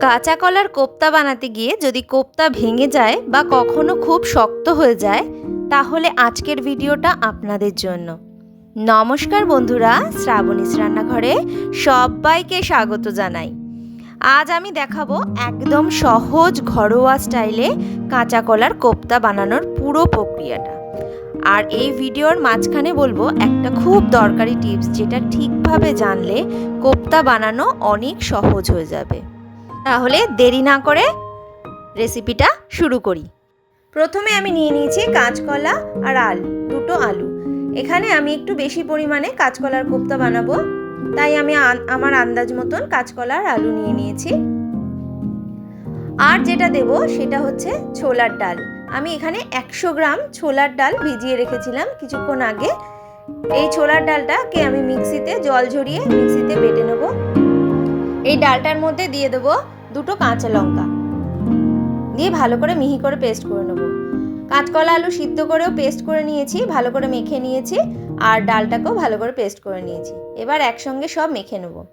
কাঁচা কলার কোপ্তা বানাতে গিয়ে যদি কোপ্তা ভেঙে যায় বা কখনো খুব শক্ত হয়ে যায়, তাহলে আজকের ভিডিওটা আপনাদের জন্য। নমস্কার বন্ধুরা, শ্রাবণীস রান্নাঘরে সবাইকে স্বাগত জানাই। আজ আমি দেখাবো একদম সহজ ঘরোয়া স্টাইলে কাঁচা কলার কোপ্তা বানানোর পুরো প্রক্রিয়াটা। আর এই ভিডিওর মাঝখানে বলব একটা খুব দরকারি টিপস, যেটা ঠিকভাবে জানলে কোপ্তা বানানো অনেক সহজ হয়ে যাবে। তাহলে দেরি না করে রেসিপিটা শুরু করি। প্রথমে আমি নিয়ে নিয়েছি কাঁচকলা আর আলু, দুটো আলু। এখানে আমি একটু বেশি পরিমাণে কাঁচকলার কোপ্তা বানাবো। তাই আমি আমার আন্দাজ মতন কাঁচকলা আর আলু নিয়ে নিয়েছি। আর যেটা দেব সেটা হচ্ছে ছোলার ডাল। আমি এখানে একশো গ্রাম ছোলার ডাল ভিজিয়ে রেখেছিলাম কিছুক্ষণ আগে। এই ছোলার ডালটাকে আমি মিক্সিতে জল ঝরিয়ে মিক্সিতে বেটে নেব। এই ডালটার মধ্যে দিয়ে দেবো দুটো কাঁচা লঙ্কা। দিয়ে ভালো করে মিহি করে পেস্ট করে নেব। কাঁচকলা আলু সিদ্ধ করেও পেস্ট করে নিয়েছি, ভালো করে মেখে নিয়েছি, আর ডালটাকেও ভালো করে পেস্ট করে নিয়েছি। এবার একসঙ্গে সব মেখে নেব।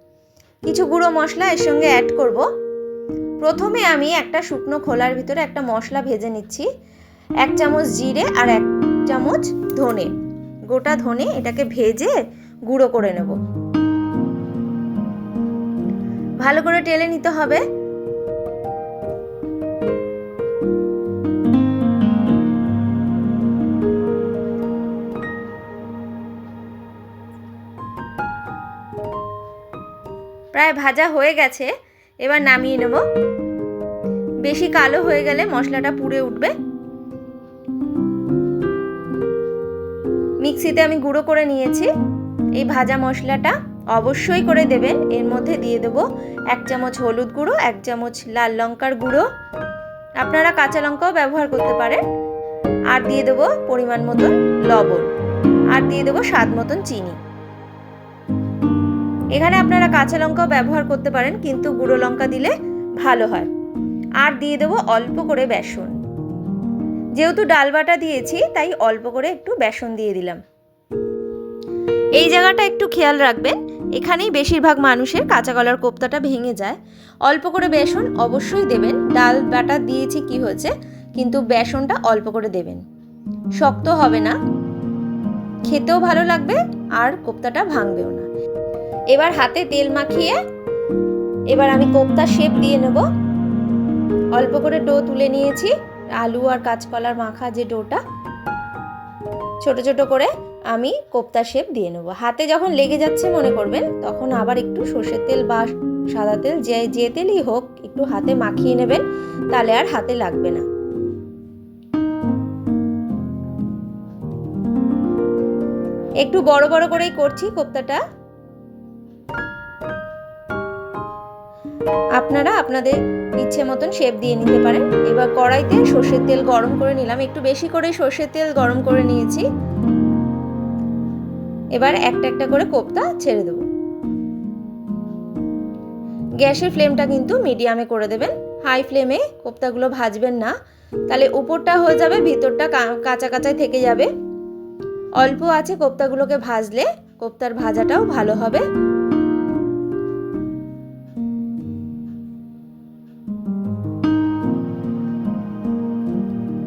কিছু গুঁড়ো মশলা এর সঙ্গে অ্যাড করব। প্রথমে আমি একটা শুকনো খোলার ভিতরে একটা মশলা ভেজে নিচ্ছি, এক চামচ জিরে আর এক চামচ ধনে। গোটা ধনে এটাকে ভেজে গুঁড়ো করে নেব। ভালো করে টেলে নিতে হবে। প্রায় ভাজা হয়ে গেছে, এবার নামিয়ে নেব। বেশি কালো হয়ে গেলে মশলাটা পুড়ে উঠবে। মিক্সিতে আমি গুঁড়ো করে নিয়েছি। এই ভাজা মশলাটা অবশ্যই করে দেবেন। এর মধ্যে দিয়ে দেব এক চামচ হলুদ গুঁড়ো, এক চামচ লাল লঙ্কার গুঁড়ো। আপনারা কাঁচা লঙ্কাও ব্যবহার করতে পারেন। আর দিয়ে দেবো পরিমাণ মতন লবণ। আর দিয়ে দেবো স্বাদ মতন চিনি। এখানে আপনারা কাঁচা লঙ্কাও ব্যবহার করতে পারেন, কিন্তু গুঁড়ো লঙ্কা দিলে ভালো হয়। আর দিয়ে দেবো অল্প করে বেসন। যেহেতু ডাল বাটা দিয়েছি, তাই অল্প করে একটু বেসন দিয়ে দিলাম। এই জায়গাটা একটু খেয়াল রাখবেন, এখানেই বেশিরভাগ মানুষের কাঁচা কলার কোপ্তাটা ভেঙে যায়। অল্প করে বেসন অবশ্যই দেবেন। ডাল বাটা দিয়েছি কি হয়েছে, কিন্তু বেসনটা অল্প করে দেবেন। শক্ত হবে না। খেতেও ভালো লাগবে, আর কোপ্তাটা ভাঙবেও না। এবার হাতে তেল মাখিয়ে এবার আমি কোপ্তা শেপ দিয়ে নেব। অল্প করে ডো তুলে নিয়েছি, আলু আর কাঁচকলার মাখা যে ডোটা ছোট ছোট করে আমি কোপ্তা শেপ দিয়ে নেব। হাতে যখন লেগে যাচ্ছে মনে করবেন, তখন আবার একটু সর্ষের তেল বা সাদা তেল, যে যে তেলই হোক, একটু হাতে মাখিয়ে নেবেন, তাহলে আর হাতে লাগবে না। একটু বড় বড় করেই করছি কোপ্তাটা। আপনারা আপনাদের ইচ্ছে মতন শেপ দিয়ে নিতে পারেন। এবার কড়াইতে সর্ষের তেল গরম করে নিলাম। একটু বেশি করে সর্ষের তেল গরম করে নিয়েছি। এবার একটা একটা করে কোপ্তা ছেড়ে দেবো। গ্যাসের ফ্লেমটা কিন্তু মিডিয়ামে করে দেবেন। হাই ফ্লেমে কোপ্তাগুলো ভাজবেন না। তাহলে উপরটা হয়ে যাবে, ভিতরটা কাঁচা কাঁচাই থেকে যাবে। অল্প আছে কোপ্তাগুলোকে ভাজলে কোপ্তার ভাজাটাও ভালো হবে।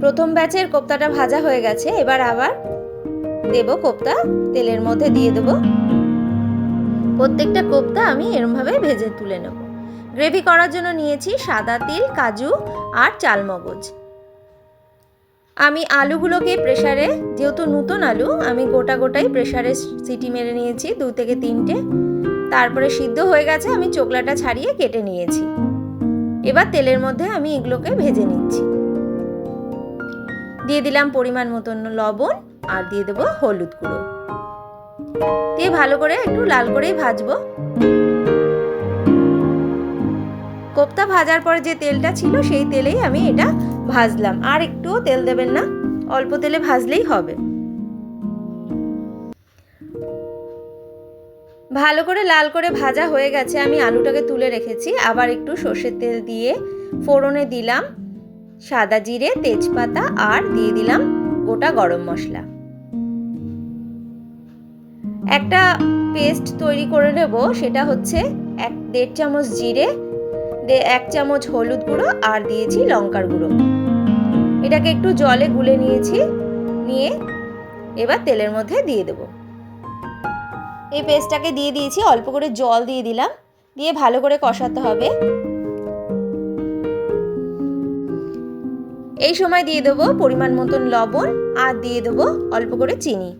প্রথম ব্যাচের কোপ্তাটা ভাজা হয়ে গেছে, এবার আবার দেব কোপ্তা, তেলের মধ্যে দিয়ে দেব। প্রত্যেকটা কোপ্তা আমি এরমভাবে ভেজে তুলে নেব। গ্রেভি করার জন্য নিয়েছি সাদা তিল, কাজু আর চালমগজ। আমি আলুগুলোকে প্রেসারে, যেহেতু নতুন আলু, আমি গোটা গোটাই প্রেসারে সিটি মেরে নিয়েছি দু থেকে তিনটে। তারপরে সিদ্ধ হয়ে গেছে, আমি চোকলাটা ছাড়িয়ে কেটে নিয়েছি। এবার তেলের মধ্যে আমি এগুলোকে ভেজে নিচ্ছি। দিয়ে দিলাম পরিমাণ মতন লবণ আর দিয়ে দেবো হলুদ গুঁড়ো। দিয়ে ভালো করে একটু লাল করেই ভাজবো। কোপ্তা ভাজার পরে যে তেলটা ছিল সেই তেলেই আমি এটা ভাজলাম। আর একটুও তেল দেবেন না, অল্প তেলে ভাজলেই হবে। ভালো করে লাল করে ভাজা হয়ে গেছে, আমি আলুটাকে তুলে রেখেছি। আবার একটু সর্ষের তেল দিয়ে ফোড়নে দিলাম। সাদা জিরে, তেজপাতা আর দিয়ে দিলাম গোটা গরম মশলা। একটা পেস্ট তৈরি করে নেব, সেটা হচ্ছে এক দেড় চামচ জিরে এক চামচ হলুদ গুঁড়ো আর দিয়েছি লঙ্কার গুঁড়ো। এটাকে একটু জলে গুলে নিয়েছি, নিয়ে এবার তেলের মধ্যে দিয়ে দেব। এই পেস্টটাকে দিয়ে দিয়েছি, অল্প করে জল দিয়ে দিলাম, দিয়ে ভালো করে কষাতে হবে। এই সময় দিয়ে দেবো পরিমাণ মতন লবণ আর দিয়ে দেবো অল্প করে চিনি।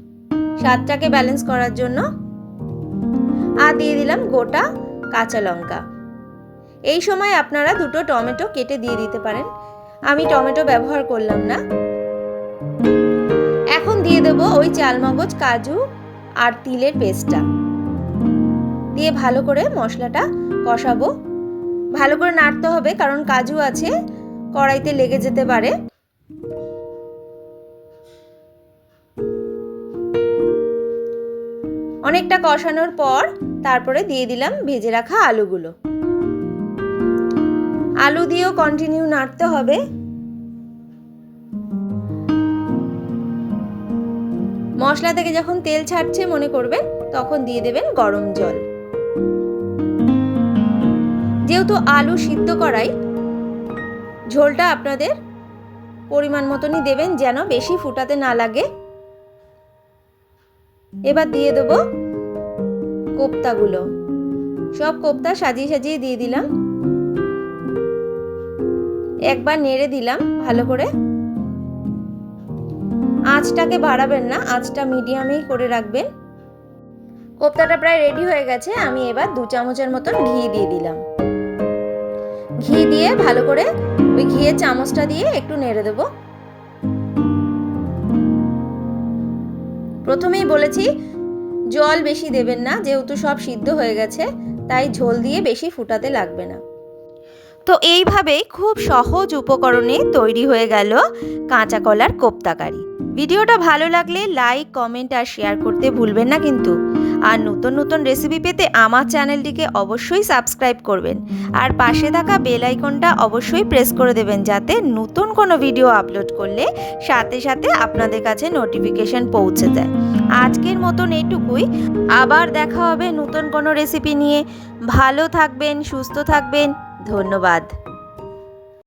স্বাদটাকে ব্যালেন্স করার জন্য আর দিয়ে দিলাম গোটা কাঁচা লঙ্কা। এই সময় আপনারা দুটো টমেটো কেটে দিয়ে দিতে পারেন। আমি টমেটো ব্যবহার করলাম না। এখন দিয়ে দেব ওই চালমগজ, কাজু আর তিলের পেস্টটা। দিয়ে ভালো করে মশলাটা কষাবো। ভালো করে নাড়তে হবে কারণ কাজু আছে। কড়াইতে লেগে যেতে পারে। অনেকটা কষানোর পর তারপরে দিয়ে দিলাম ভেজে রাখা আলুগুলো। আলু দিয়েও কন্টিনিউ নাড়তে হবে। মশলা থেকে যখন তেল ছাড়ছে মনে করবেন, তখন দিয়ে দেবেন গরম জল। যেহেতু আলু সিদ্ধ করাই ঝোলটা আপনাদের পরিমাণ মতনই দেবেন যেন বেশি ফুটাতে না লাগে। এবার দিয়ে দেব কোপ্তাগুলো। সব কোপ্তা সাজিয়ে সাজিয়ে দিয়ে দিলাম। একবার নেড়ে দিলাম ভালো করে। আঁচটাকে বাড়াবেন না, আঁচটা মিডিয়ামেই করে রাখবেন। কোপ্তাটা প্রায় রেডি হয়ে গেছে, আমি এবার দু চামচের মতন ঘি দিয়ে দিলাম। ঘি দিয়ে ভালো করে ওই ঘিয়ের চামচটা দিয়ে একটু নেড়ে দেব। প্রথমেই বলেছি, জল বেশি দেবেন না, যেহেতু সব সিদ্ধ হয়ে গেছে, তাই ঝোল দিয়ে বেশি ফুটাতে লাগবে না। তো এইভাবেই খুব সহজ উপকরণে তৈরি হয়ে গেল কাঁচা কলার কোপ্তাকারি। ভিডিওটা ভালো লাগলে লাইক, কমেন্ট আর শেয়ার করতে ভুলবেন না কিন্তু। আর নতুন নতুন রেসিপি পেতে আমার চ্যানেলটিকে অবশ্যই সাবস্ক্রাইব করবেন। আর পাশে থাকা বেল আইকনটা অবশ্যই প্রেস করে দেবেন যাতে নতুন কোনো ভিডিও আপলোড করলে সাথে সাথে আপনাদের কাছে নোটিফিকেশন পৌঁছে যায়। আজকের মতন এইটুকুই। আবার দেখা হবে নতুন কোনো রেসিপি নিয়ে। ভালো থাকবেন, সুস্থ থাকবেন। ধন্যবাদ।